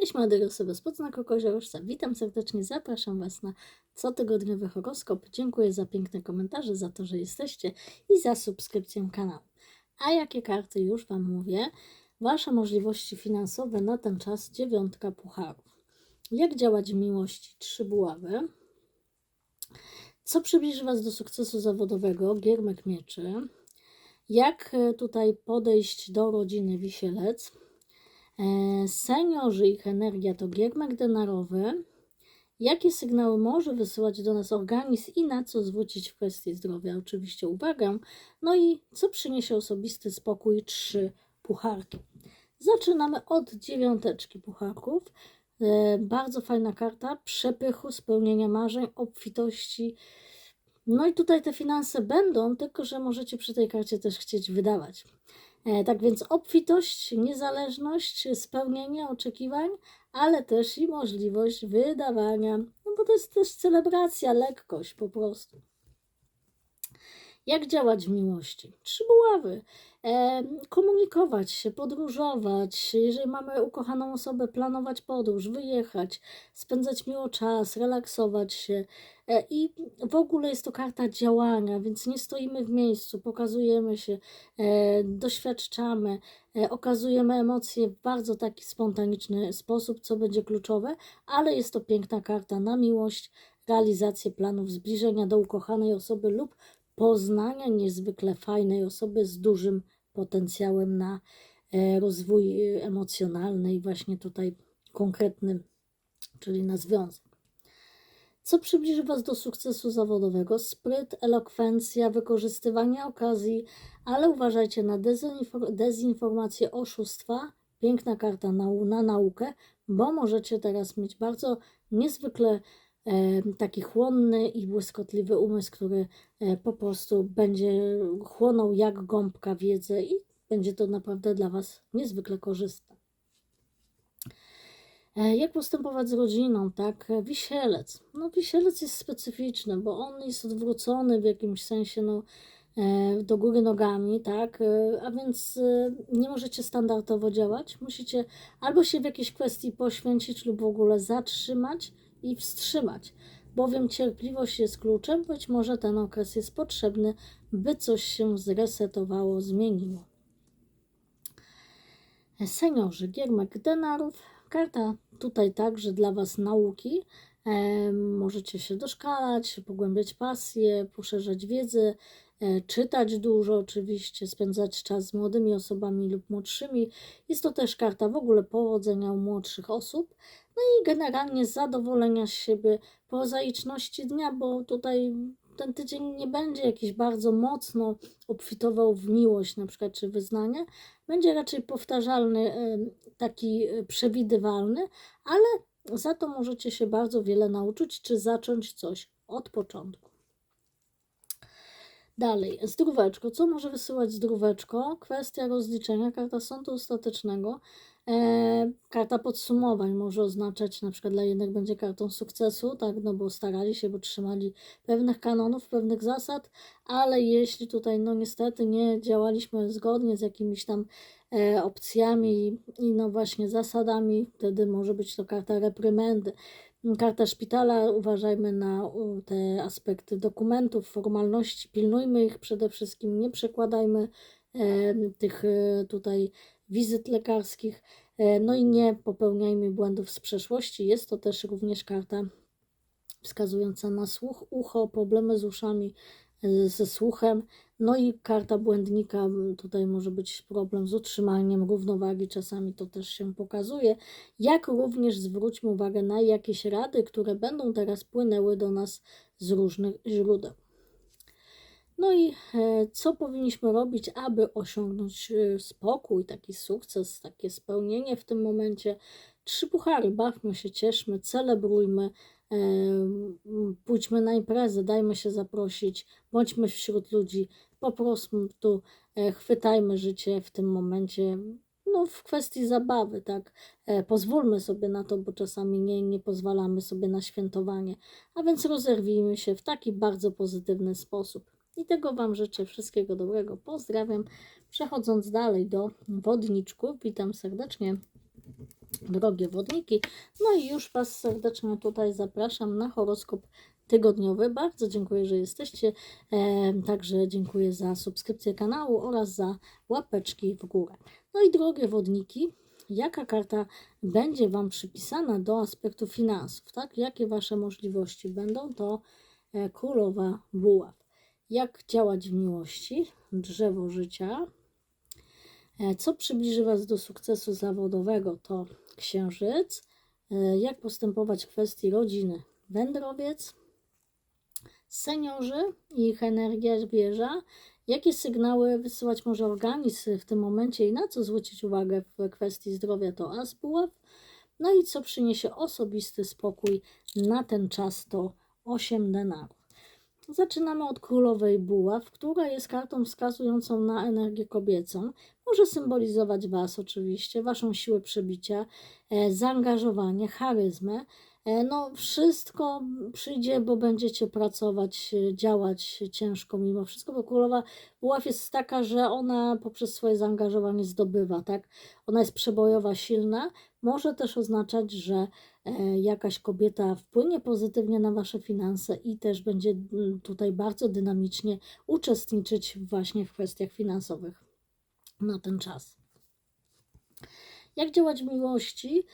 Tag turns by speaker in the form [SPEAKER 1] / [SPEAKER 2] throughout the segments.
[SPEAKER 1] Cześć młode osoby z Poznako Koziorożca. Witam serdecznie, zapraszam Was na cotygodniowy horoskop. Dziękuję za piękne komentarze, za to, że jesteście i za subskrypcję kanału. A jakie karty już Wam mówię? Wasze możliwości finansowe na ten czas dziewiątka pucharów. Jak działać w miłości? Trzy buławy. Co przybliży Was do sukcesu zawodowego? Giermek mieczy. Jak e, tutaj podejść do rodziny Wisielec? Seniorzy, ich energia to giermek denarowy. Jakie sygnały może wysyłać do nas organizm i na co zwrócić w kwestii zdrowia? Oczywiście uwagę. No i co przyniesie osobisty spokój? Trzy pucharki. Zaczynamy od dziewiąteczki pucharków. E, Bardzo fajna karta przepychu, spełnienia marzeń, obfitości. No i tutaj te finanse będą, tylko że możecie przy tej karcie też chcieć wydawać. E, Tak więc obfitość, niezależność, spełnienie oczekiwań, ale też i możliwość wydawania, no bo to jest też celebracja, lekkość po prostu. Jak działać w miłości? Trzy buławy. Komunikować się, podróżować. Jeżeli mamy ukochaną osobę, planować podróż, wyjechać, spędzać miło czas, relaksować się. E, I w ogóle jest to karta działania, więc nie stoimy w miejscu, pokazujemy się, e, doświadczamy, e, okazujemy emocje w bardzo taki spontaniczny sposób, co będzie kluczowe, ale jest to piękna karta na miłość, realizację planów, zbliżenia do ukochanej osoby lub poznania niezwykle fajnej osoby z dużym potencjałem na e, rozwój e, emocjonalny i właśnie tutaj konkretny, czyli na związek. Co przybliży Was do sukcesu zawodowego? Spryt, elokwencja, wykorzystywanie okazji, ale uważajcie na dezinfor- dezinformację, oszustwa. Piękna karta na, na naukę, bo możecie teraz mieć bardzo niezwykle taki chłonny i błyskotliwy umysł, który e, po prostu będzie chłonął jak gąbka wiedzę i będzie to naprawdę dla Was niezwykle korzystne. E, Jak postępować z rodziną, tak? E, Wisielec. No, wisielec jest specyficzny, bo on jest odwrócony w jakimś sensie, no, do góry nogami, tak? A więc nie możecie standardowo działać. Musicie albo się w jakiejś kwestii poświęcić, lub w ogóle zatrzymać i wstrzymać. Bowiem cierpliwość jest kluczem, być może ten okres jest potrzebny, by coś się zresetowało, zmieniło. Seniorzy, giermek denarów, karta tutaj także dla Was nauki. E, możecie się doszkalać, pogłębiać pasję, poszerzać wiedzę, czytać dużo oczywiście, spędzać czas z młodymi osobami lub młodszymi. Jest to też karta w ogóle powodzenia u młodszych osób. No i generalnie zadowolenia z siebie, prozaiczności dnia, bo tutaj ten tydzień nie będzie jakiś bardzo mocno obfitował w miłość na przykład czy wyznanie, będzie raczej powtarzalny, e, taki e, przewidywalny, ale za to możecie się bardzo wiele nauczyć, czy zacząć coś od początku. Dalej, zdróweczko. Co może wysyłać zdróweczko? Kwestia rozliczenia, karta sądu ostatecznego. E, karta podsumowań może oznaczać, na przykład dla jednych będzie kartą sukcesu, tak, no bo starali się, bo trzymali pewnych kanonów, pewnych zasad, ale jeśli tutaj, no niestety nie działaliśmy zgodnie z jakimiś tam e, opcjami i no właśnie zasadami, wtedy może być to karta reprymendy. Karta szpitala, uważajmy na te aspekty dokumentów, formalności, pilnujmy ich przede wszystkim, nie przekładajmy e, tych e, tutaj wizyt lekarskich, e, no i nie popełniajmy błędów z przeszłości. Jest to też również karta wskazująca na słuch, ucho, problemy z uszami, ze słuchem, no i karta błędnika, m, tutaj może być problem z utrzymaniem równowagi, czasami to też się pokazuje. Jak również zwróćmy uwagę na jakieś rady, które będą teraz płynęły do nas z różnych źródeł. No i e, co powinniśmy robić, aby osiągnąć e, spokój, taki sukces, takie spełnienie w tym momencie? Trzy puchary, bawmy się, cieszmy, celebrujmy, pójdźmy na imprezę, dajmy się zaprosić, bądźmy wśród ludzi, po prostu tu e, chwytajmy życie w tym momencie, no w kwestii zabawy, tak, e, pozwólmy sobie na to, bo czasami nie, nie pozwalamy sobie na świętowanie, a więc rozerwijmy się w taki bardzo pozytywny sposób. I tego Wam życzę wszystkiego dobrego. Pozdrawiam. Przechodząc dalej do wodniczków, witam serdecznie drogie wodniki. No i już Was serdecznie tutaj zapraszam na horoskop tygodniowy. Bardzo dziękuję, że jesteście. Także dziękuję za subskrypcję kanału oraz za łapeczki w górę. No i drogie wodniki, jaka karta będzie Wam przypisana do aspektu finansów, tak? Jakie Wasze możliwości będą, to e, królowa buław. Jak działać w miłości, drzewo życia. E, Co przybliży Was do sukcesu zawodowego, to księżyc. E, Jak postępować w kwestii rodziny, wędrowiec. Seniorzy i ich energia wieża. Jakie sygnały wysyłać może organizm w tym momencie i na co zwrócić uwagę w kwestii zdrowia, to as buław. No i co przyniesie osobisty spokój na ten czas, to 8 denarów. Zaczynamy od królowej buław, która jest kartą wskazującą na energię kobiecą. Może symbolizować Was oczywiście, Waszą siłę przebicia, e, zaangażowanie, charyzmę. E, No, wszystko przyjdzie, bo będziecie pracować, e, działać ciężko mimo wszystko, bo królowa buław jest taka, że ona poprzez swoje zaangażowanie zdobywa, tak? Ona jest przebojowa, silna. Może też oznaczać, że jakaś kobieta wpłynie pozytywnie na Wasze finanse i też będzie tutaj bardzo dynamicznie uczestniczyć właśnie w kwestiach finansowych na ten czas. Jak działać w miłości?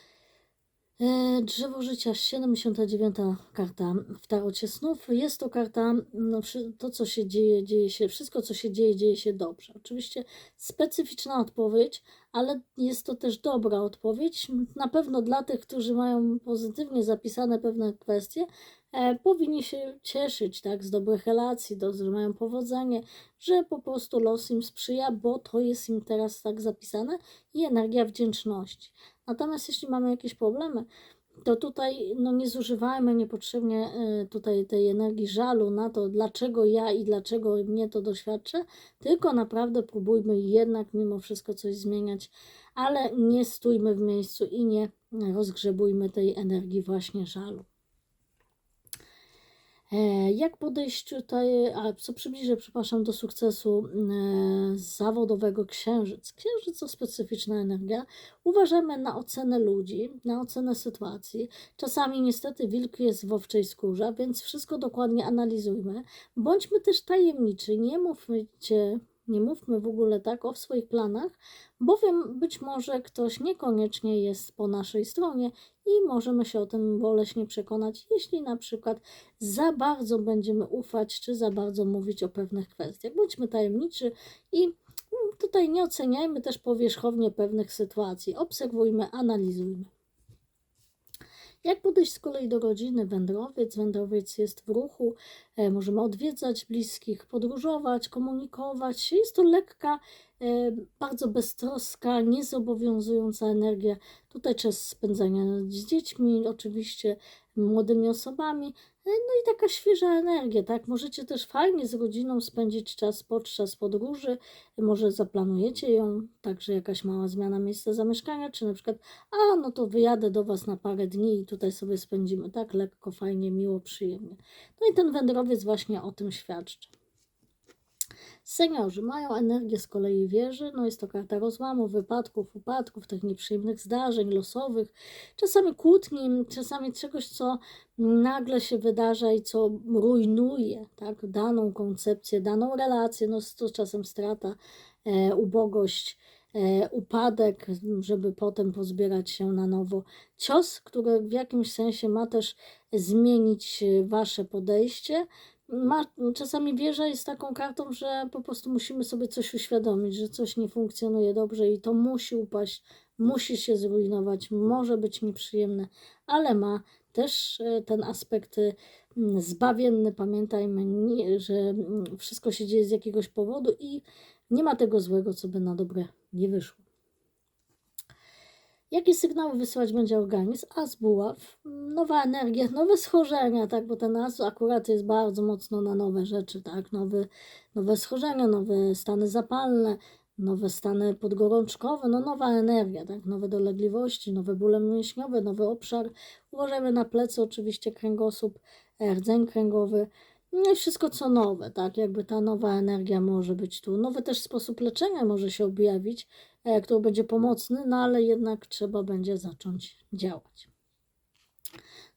[SPEAKER 1] E, Drzewo życia, 79. karta w tarocie snów. Jest to karta, no, to co się dzieje, dzieje się, wszystko co się dzieje, dzieje się dobrze. Oczywiście specyficzna odpowiedź, ale jest to też dobra odpowiedź. Na pewno dla tych, którzy mają pozytywnie zapisane pewne kwestie, e, powinni się cieszyć tak, z dobrych relacji, do, że mają powodzenie, że po prostu los im sprzyja, bo to jest im teraz tak zapisane i energia wdzięczności. Natomiast jeśli mamy jakieś problemy, to tutaj no, nie zużywajmy niepotrzebnie y, tutaj tej energii żalu na to, dlaczego ja i dlaczego mnie to doświadczę, tylko naprawdę próbujmy jednak mimo wszystko coś zmieniać, ale nie stójmy w miejscu i nie rozgrzebujmy tej energii właśnie żalu. E, Jak podejść tutaj, a co przybliżę, przepraszam, do sukcesu e, zawodowego księżyc? Księżyc to specyficzna energia. Uważamy na ocenę ludzi, na ocenę sytuacji. Czasami niestety wilk jest w owczej skórze, więc wszystko dokładnie analizujmy. Bądźmy też tajemniczy, nie mówmy, nie mówmy w ogóle tak o swoich planach, bowiem być może ktoś niekoniecznie jest po naszej stronie i możemy się o tym boleśnie przekonać, jeśli na przykład za bardzo będziemy ufać, czy za bardzo mówić o pewnych kwestiach. Bądźmy tajemniczy i mm, tutaj nie oceniajmy też powierzchownie pewnych sytuacji. Obserwujmy, analizujmy. Jak podejść z kolei do rodziny? Wędrowiec. Wędrowiec jest w ruchu, e, możemy odwiedzać bliskich, podróżować, komunikować się. Jest to lekka, e, bardzo beztroska, niezobowiązująca energia. Tutaj czas spędzania z dziećmi, oczywiście młodymi osobami. E, No i taka świeża energia, tak? Możecie też fajnie z rodziną spędzić czas podczas podróży. Może zaplanujecie ją, także jakaś mała zmiana miejsca zamieszkania, czy na przykład, a no to wyjadę do Was na parę dni i tutaj sobie spędzimy tak lekko, fajnie, miło, przyjemnie. No i ten wędrowiec właśnie o tym świadczy. Seniorzy mają energię z kolei wieży, no jest to karta rozłamu, wypadków, upadków, tych nieprzyjemnych zdarzeń losowych, czasami kłótni, czasami czegoś, co nagle się wydarza i co rujnuje tak, daną koncepcję, daną relację, no to czasem strata, e, ubogość, e, upadek, żeby potem pozbierać się na nowo. Cios, który w jakimś sensie ma też zmienić e, wasze podejście, ma, czasami wieża jest taką kartą, że po prostu musimy sobie coś uświadomić, że coś nie funkcjonuje dobrze i to musi upaść, musi się zrujnować, może być nieprzyjemne, ale ma też e, ten aspekt e, mm, zbawienny. Pamiętajmy, że mm, wszystko się dzieje z jakiegoś powodu i nie ma tego złego, co by na dobre nie wyszło. Jakie sygnały wysyłać będzie organizm? As buław, nowa energia, nowe schorzenia, tak, bo ten as akurat jest bardzo mocno na nowe rzeczy, tak, nowe, nowe schorzenia, nowe stany zapalne, nowe stany podgorączkowe, no nowa energia, tak, nowe dolegliwości, nowe bóle mięśniowe, nowy obszar. Uważajmy na plecy, oczywiście kręgosłup, rdzeń kręgowy. No i wszystko co nowe, tak? Jakby ta nowa energia może być tu. Nowy też sposób leczenia może się objawić, e, który będzie pomocny, no ale jednak trzeba będzie zacząć działać.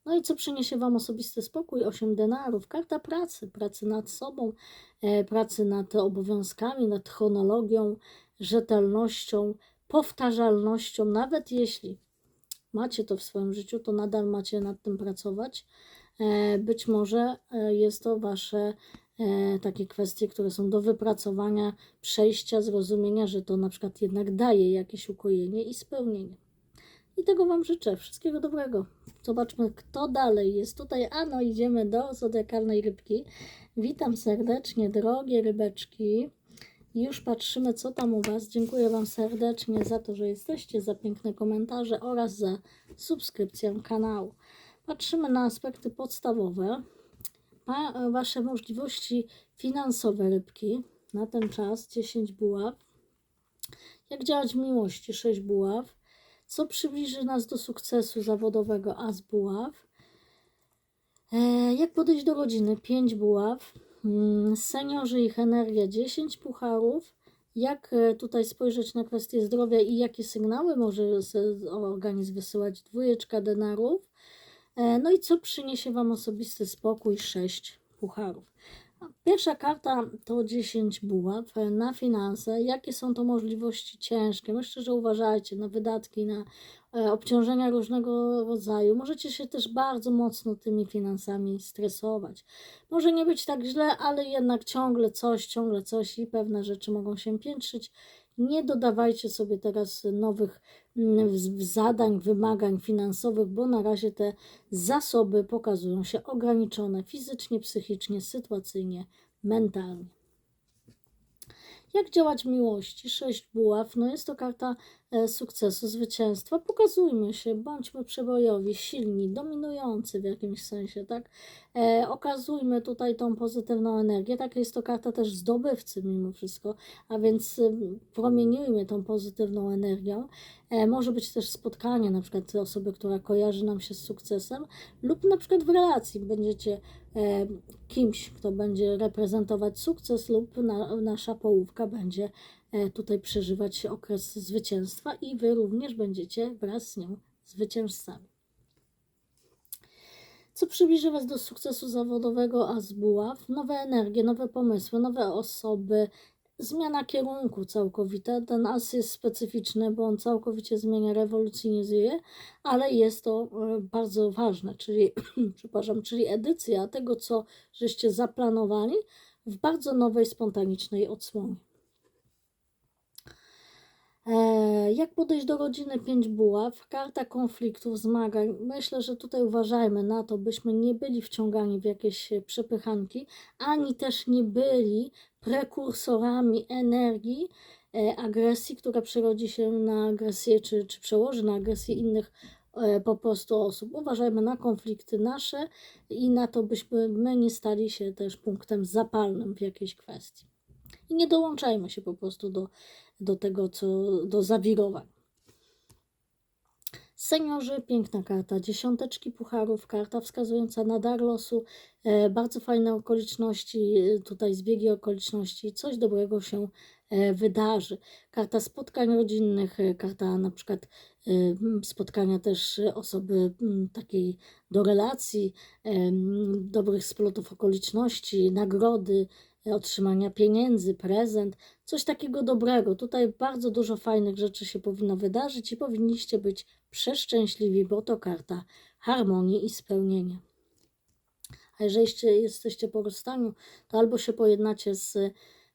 [SPEAKER 1] No i co przyniesie Wam osobisty spokój? 8 denarów, karta pracy, pracy nad sobą, e, pracy nad obowiązkami, nad chronologią, rzetelnością, powtarzalnością, nawet jeśli macie to w swoim życiu, to nadal macie nad tym pracować. E, być może e, jest to Wasze e, takie kwestie, które są do wypracowania, przejścia, zrozumienia, że to na przykład jednak daje jakieś ukojenie i spełnienie. I tego Wam życzę. Wszystkiego dobrego. Zobaczmy, kto dalej jest tutaj. A no, idziemy do zodiakalnej rybki. Witam serdecznie, drogie rybeczki. Już patrzymy, co tam u Was. Dziękuję Wam serdecznie za to, że jesteście, za piękne komentarze oraz za subskrypcję kanału. Patrzymy na aspekty podstawowe. Pa, wasze możliwości finansowe rybki na ten czas 10 buław. Jak działać w miłości 6 buław. Co przybliży nas do sukcesu zawodowego As buław. E, jak podejść do rodziny 5 buław. Mm, seniorzy, ich energia 10 pucharów. Jak e, tutaj spojrzeć na kwestię zdrowia i jakie sygnały może organizm wysyłać? Dwójeczka denarów. E, no i co przyniesie Wam osobisty spokój? 6 pucharów. Pierwsza karta to 10 buław e, na finanse. Jakie są to możliwości ciężkie? Myślę, że uważajcie na wydatki, na e, obciążenia różnego rodzaju. Możecie się też bardzo mocno tymi finansami stresować. Może nie być tak źle, ale jednak ciągle coś, ciągle coś i pewne rzeczy mogą się piętrzyć. Nie dodawajcie sobie teraz nowych zadań, wymagań finansowych, bo na razie te zasoby pokazują się ograniczone fizycznie, psychicznie, sytuacyjnie, mentalnie. Jak działać w miłości? Sześć buław. No jest to karta e, sukcesu, zwycięstwa. Pokazujmy się, bądźmy przebojowi, silni, dominujący w jakimś sensie, tak? E, okazujmy tutaj tą pozytywną energię. Tak, jest to karta też zdobywcy mimo wszystko, a więc y, promieniujmy tą pozytywną energią. E, może być też spotkanie, na przykład osoby, która kojarzy nam się z sukcesem, lub na przykład w relacji będziecie kimś, kto będzie reprezentować sukces, lub na, nasza połówka będzie e, tutaj przeżywać okres zwycięstwa i wy również będziecie wraz z nią zwycięzcami. Co przybliży Was do sukcesu zawodowego, a z buław, nowe energie, nowe pomysły, nowe osoby, zmiana kierunku całkowita. Ten as jest specyficzny, bo on całkowicie zmienia, rewolucjonizuje, ale jest to e, bardzo ważne, czyli, przepraszam, czyli edycja tego, co żeście zaplanowali w bardzo nowej, spontanicznej odsłonie. E, jak podejść do rodziny pięć buław? Karta konfliktów, zmagań. Myślę, że tutaj uważajmy na to, byśmy nie byli wciągani w jakieś przepychanki, ani też nie byli prekursorami energii, e, agresji, która przerodzi się na agresję, czy, czy przełoży na agresję innych e, po prostu osób. Uważajmy na konflikty nasze i na to, byśmy my nie stali się też punktem zapalnym w jakiejś kwestii. I nie dołączajmy się po prostu do, do tego, co do zawirowań. Seniorzy, piękna karta, dziesiąteczki pucharów, karta wskazująca na dar losu, e, bardzo fajne okoliczności, e, tutaj zbiegi okoliczności, coś dobrego się e, wydarzy. Karta spotkań rodzinnych, karta na przykład spotkania też osoby takiej do relacji, dobrych splotów okoliczności, nagrody, otrzymania pieniędzy, prezent, coś takiego dobrego. Tutaj bardzo dużo fajnych rzeczy się powinno wydarzyć i powinniście być przeszczęśliwi, bo to karta harmonii i spełnienia. A jeżeli jesteście po rozstaniu, to albo się pojednacie z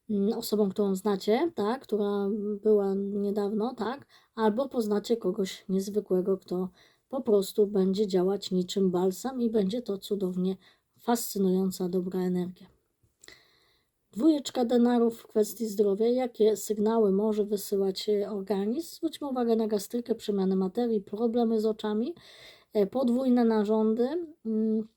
[SPEAKER 1] mm, osobą, którą znacie, tak, która była niedawno, tak, albo poznacie kogoś niezwykłego, kto po prostu będzie działać niczym balsam i będzie to cudownie fascynująca, dobra energia. Dwójeczka denarów w kwestii zdrowia. Jakie sygnały może wysyłać e, organizm? Zwróćmy uwagę na gastrykę, przemianę materii, problemy z oczami, e, podwójne narządy. Mm,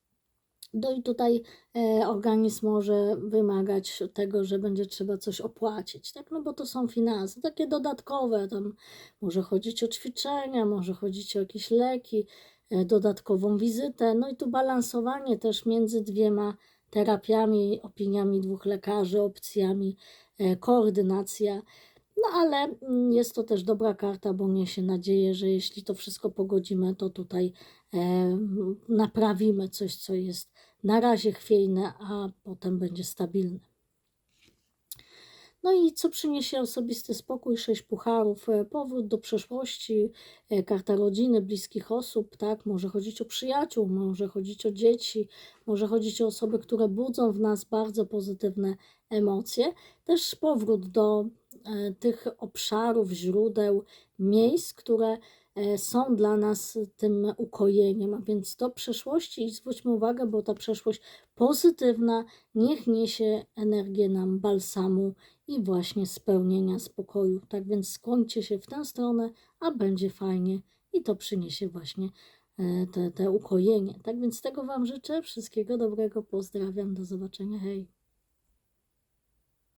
[SPEAKER 1] no i tutaj e, organizm może wymagać tego, że będzie trzeba coś opłacić, tak? No bo to są finanse takie dodatkowe, tam może chodzić o ćwiczenia, może chodzić o jakieś leki, dodatkową wizytę, no i tu balansowanie też między dwiema terapiami, opiniami dwóch lekarzy, opcjami, e, koordynacja. No ale mm, jest to też dobra karta, bo niesie nadzieję, że jeśli to wszystko pogodzimy, to tutaj e, naprawimy coś, co jest na razie chwiejne, a potem będzie stabilne. No i co przyniesie osobisty spokój? Sześć pucharów, e, powrót do przeszłości, e, karta rodziny, bliskich osób, tak? Może chodzić o przyjaciół, może chodzić o dzieci, może chodzić o osoby, które budzą w nas bardzo pozytywne emocje. Też powrót do e, tych obszarów, źródeł, miejsc, które są dla nas tym ukojeniem, a więc do przeszłości i zwróćmy uwagę, bo ta przeszłość pozytywna niech niesie energię nam balsamu i właśnie spełnienia spokoju. Tak więc skłońcie się w tę stronę, a będzie fajnie i to przyniesie właśnie e, te, te ukojenie. Tak więc tego Wam życzę. Wszystkiego dobrego. Pozdrawiam. Do zobaczenia. Hej.